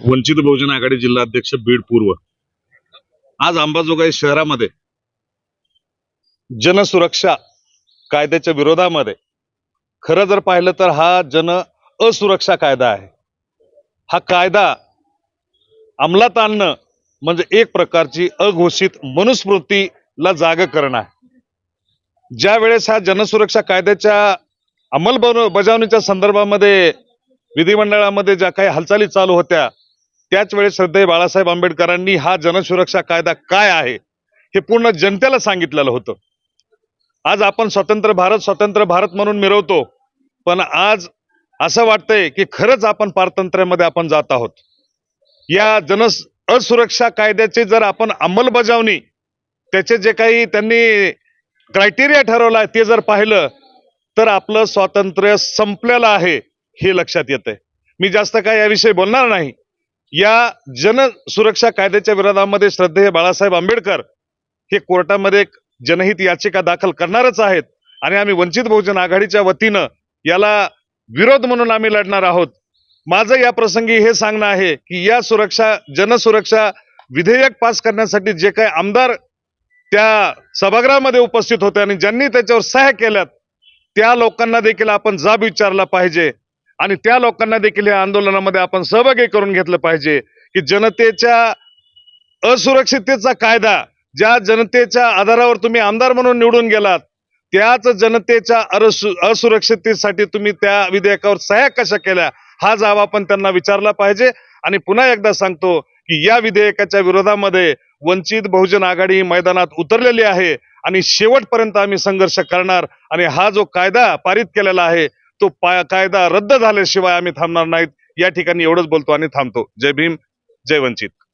वंचित बहुजन आघाडी जिल्हा अध्यक्ष बीड पूर्व. आज अंबाजोगाई शहरामध्ये जनसुरक्षा कायद्याच्या विरोधामध्ये खरं जर पाहिलं तर हा जन असुरक्षा कायदा आहे. हा कायदा अंमलात आणणं म्हणजे एक प्रकारची अघोषित मनुस्मृतीला जाग करणं आहे. ज्या वेळेस हा जनसुरक्षा कायद्याच्या अंमलबजावणीच्या संदर्भामध्ये विधिमंडळामध्ये ज्या काही हालचाली चालू होत्या त्याच वेळेस श्रद्धेय बाळासाहेब आंबेडकरांनी हा जनसुरक्षा कायदा काय आहे हे पूर्ण जनतेला सांगितलेलं होतं. आज आपण स्वतंत्र भारत स्वतंत्र भारत म्हणून मिरवतो पण आज असं वाटतंय की खरंच आपण पारतंत्र्यामध्ये आपण जात आहोत. या जन असुरक्षा कायद्याची जर आपण अंमलबजावणी त्याचे जे काही त्यांनी क्रायटेरिया ठरवला आहे ते जर पाहिलं तर आपलं स्वातंत्र्य संपलेलं आहे हे लक्षात येतंय. मी जास्त काय याविषयी बोलणार नाही. या जन सुरक्षा कायद्याच्या विरोधामध्ये श्रद्धेय बाळासाहेब आंबेडकर हे कोर्टामध्ये एक जनहित याचिका दाखल करणारच आहेत. आणि आम्ही वंचित बहुजन आघाडीच्या वतीनं याला विरोध म्हणून आम्ही लढणार आहोत. माझं या प्रसंगी हे सांगणं आहे की या सुरक्षा जनसुरक्षा विधेयक पास करण्यासाठी जे काही आमदार त्या सभागृहामध्ये उपस्थित होते आणि ज्यांनी त्याच्यावर सह्या केल्यात त्या लोकांना देखील आपण जाब विचारला पाहिजे. आणि त्या लोकांना देखील या आंदोलनामध्ये आपण सहभागी करून घेतलं पाहिजे की जनतेच्या असुरक्षिततेचा कायदा ज्या जनतेच्या आधारावर तुम्ही आमदार म्हणून निवडून गेलात त्याच जनतेच्या असुरक्षिततेसाठी तुम्ही त्या विधेयकावर सह्या कशा केल्या हा जाब आपण त्यांना विचारला पाहिजे. आणि पुन्हा एकदा सांगतो की या विधेयकाच्या विरोधामध्ये वंचित बहुजन आघाडी मैदानात उतरलेली आहे आणि शेवटपर्यंत आम्ही संघर्ष करणार. आणि हा जो कायदा पारित केलेला आहे तो कायदा रद्द झाल्याशिवाय आम्ही थांबणार नाहीत. या ठिकाणी एवढंच बोलतो आणि थांबतो. जय भीम जय वंचित.